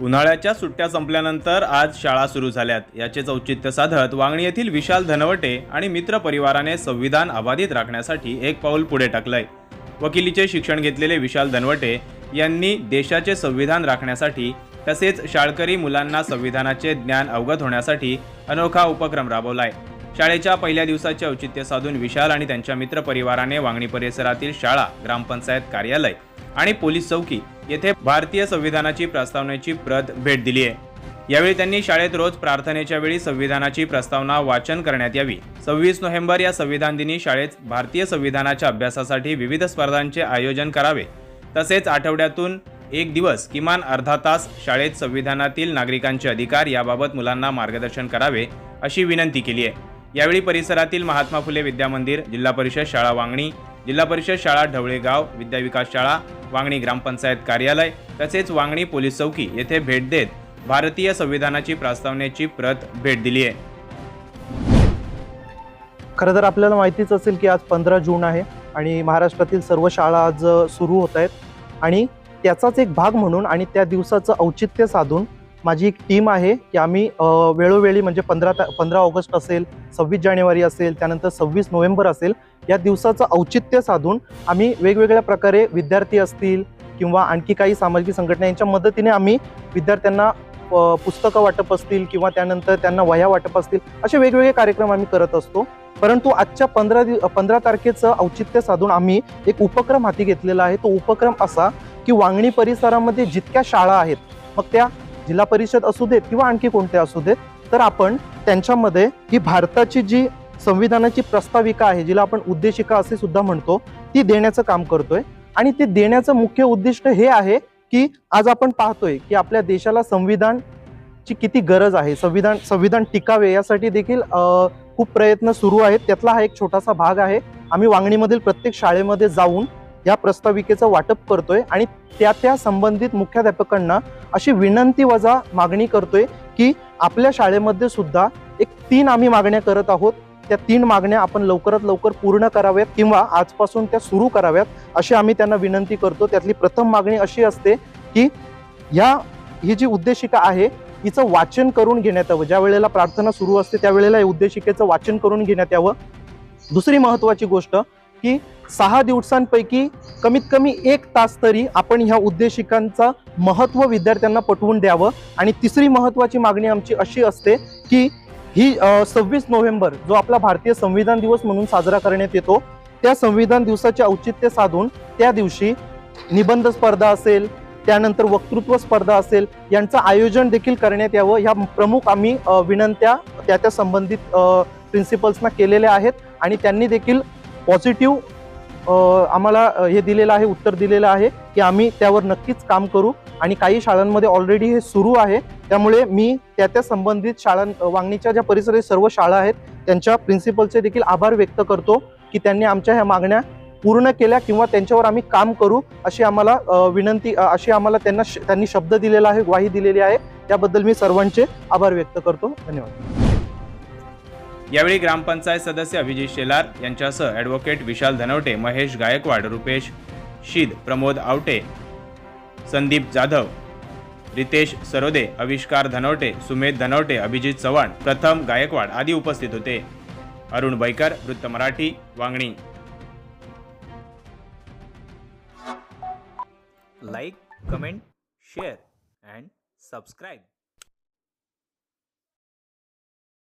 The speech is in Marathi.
उन्हाळ्याच्या सुट्ट्या संपल्यानंतर आज शाळा सुरू झाल्यात. याचेच औचित्य साधत वांगणी येथील विशाल धनवटे आणि मित्र परिवाराने संविधान अबाधित राखण्यासाठी एक पाऊल पुढे टाकलंय. वकिलीचे शिक्षण घेतलेले विशाल धनवटे यांनी देशाचे संविधान राखण्यासाठी तसेच शाळकरी मुलांना संविधानाचे ज्ञान अवगत होण्यासाठी अनोखा उपक्रम राबवलाय. शाळेच्या पहिल्या दिवसाचे औचित्य साधून विशाल आणि त्यांच्या मित्रपरिवाराने वांगणी परिसरातील शाळा ग्रामपंचायत कार्यालय आणि पोलीस चौकी येथे भारतीय संविधानाची प्रस्तावनेची प्रत भेट दिली आहे. यावेळी त्यांनी शाळेत रोज प्रार्थनेच्या वेळी संविधानाची प्रस्तावना वाचन करण्यात यावी. सव्वीस नोव्हेंबर या संविधान दिनी शाळेत भारतीय संविधानाच्या अभ्यासासाठी विविध स्पर्धांचे आयोजन करावे. तसेच आठवड्यातून एक दिवस किमान अर्धा तास शाळेत संविधानातील नागरिकांचे अधिकार याबाबत मुलांना मार्गदर्शन करावे अशी विनंती केली आहे. यावेळी परिसरातील महात्मा फुले विद्या मंदिर जिल्हा परिषद शाळा वांगणी जिल्हा परिषद शाळा ढवळेगाव विद्याविकास शाळा वांगणी ग्रामपंचायत कार्यालय तसेच वांगणी पोलीस चौकी येथे भेट देत भारतीय संविधानाची प्रस्तावनेची प्रत भेट दिली आहे. खरं तर आपल्याला माहितीच असेल की आज पंधरा जून आहे आणि महाराष्ट्रातील सर्व शाळा आज सुरू होत आहेत आणि त्याचाच एक भाग म्हणून आणि त्या दिवसाचं औचित्य साधून माझी एक टीम आहे की आम्ही वेळोवेळी म्हणजे पंधरा ता पंधरा ऑगस्ट असेल सव्वीस जानेवारी असेल त्यानंतर सव्वीस नोव्हेंबर असेल या दिवसाचं औचित्य साधून आम्ही वेगवेगळ्या प्रकारे विद्यार्थी असतील किंवा आणखी काही सामाजिक संघटना यांच्या मदतीने आम्ही विद्यार्थ्यांना पुस्तकं वाटप असतील किंवा त्यानंतर त्यांना वह्या वाटप असतील असे वेगवेगळे कार्यक्रम आम्ही करत असतो. परंतु आजच्या पंधरा दिव पंधरा तारखेचं औचित्य साधून आम्ही एक उपक्रम हाती घेतलेला आहे. तो उपक्रम असा की वांगणी परिसरामध्ये जितक्या शाळा आहेत मग त्या जिल्हा परिषद असू देत किंवा आणखी कोणत्या असू देत तर आपण त्यांच्यामध्ये ही भारताची जी संविधानाची प्रस्ताविका आहे जिला आपण उद्देशिका असे सुद्धा म्हणतो ती देण्याचं काम करतोय. आणि ते देण्याचं मुख्य उद्दिष्ट हे आहे की आज आपण पाहतोय की आपल्या देशाला संविधानची किती गरज आहे. संविधान संविधान टिकावे यासाठी देखील खूप प्रयत्न सुरू आहेत. त्यातला हा एक छोटासा भाग आहे. आम्ही वांगणीमधील प्रत्येक शाळेमध्ये जाऊन ह्या प्रस्ताविकेचं वाटप करतोय आणि त्या त्या संबंधित मुख्याध्यापकांना अशी विनंती वजा मागणी करतोय की आपल्या शाळेमध्ये सुद्धा एक तीन आम्ही मागण्या करत आहोत. त्या तीन मागण्या आपण लवकरात लवकर पूर्ण कराव्यात किंवा आजपासून त्या सुरू कराव्यात अशी आम्ही त्यांना विनंती करतो. त्यातली प्रथम मागणी अशी असते की ह्या ही जी उद्देशिका आहे हिचं वाचन करून घेण्यात यावं. ज्या वेळेला प्रार्थना सुरू असते त्यावेळेला या उद्देशिकेचं वाचन करून घेण्यात यावं. दुसरी महत्वाची गोष्ट की सहा दिवसांपैकी कमीत कमी एक तास तरी आपण ह्या उद्देशिकांचा महत्त्व विद्यार्थ्यांना पटवून द्यावं. आणि तिसरी महत्त्वाची मागणी आमची अशी असते की ही सव्वीस नोव्हेंबर जो आपला भारतीय संविधान दिवस म्हणून साजरा करण्यात येतो त्या संविधान दिवसाचे औचित्य साधून त्या दिवशी निबंध स्पर्धा असेल त्यानंतर वक्तृत्व स्पर्धा असेल यांचं आयोजन देखील करण्यात यावं. ह्या प्रमुख आम्ही विनंत्या त्या त्या संबंधित प्रिन्सिपल्सना केलेल्या आहेत. आणि त्यांनी देखील पॉझिटिव्ह आम्हाला हे दिलेलं आहे उत्तर दिलेलं आहे की आम्ही त्यावर नक्कीच काम करू आणि काही शाळांमध्ये ऑलरेडी हे सुरू आहे. त्यामुळे मी त्या त्या संबंधित शाळां वांगणीच्या ज्या परिसरात सर्व शाळा आहेत त्यांच्या प्रिन्सिपलचे देखील आभार व्यक्त करतो की त्यांनी आमच्या ह्या मागण्या पूर्ण केल्या किंवा त्यांच्यावर आम्ही काम करू अशी आम्हाला विनंती अशी आम्हाला त्यांना श- त्यांनी शब्द दिलेला आहे ग्वाही दिलेली आहे. त्याबद्दल मी सर्वांचे आभार व्यक्त करतो. धन्यवाद. यावेळी ग्रामपंचायत सदस्य अभिजित शेलार यांच्यासह ॲडव्होकेट विशाल धनवटे महेश गायकवाड रुपेश शीद प्रमोद आवटे संदीप जाधव रितेश सरोदे आविष्कार धनवटे सुमेध धनवटे अभिजित चव्हाण प्रथम गायकवाड आदी उपस्थित होते. अरुण बैकर वृत्त Marathi Vangani. Like comment share and subscribe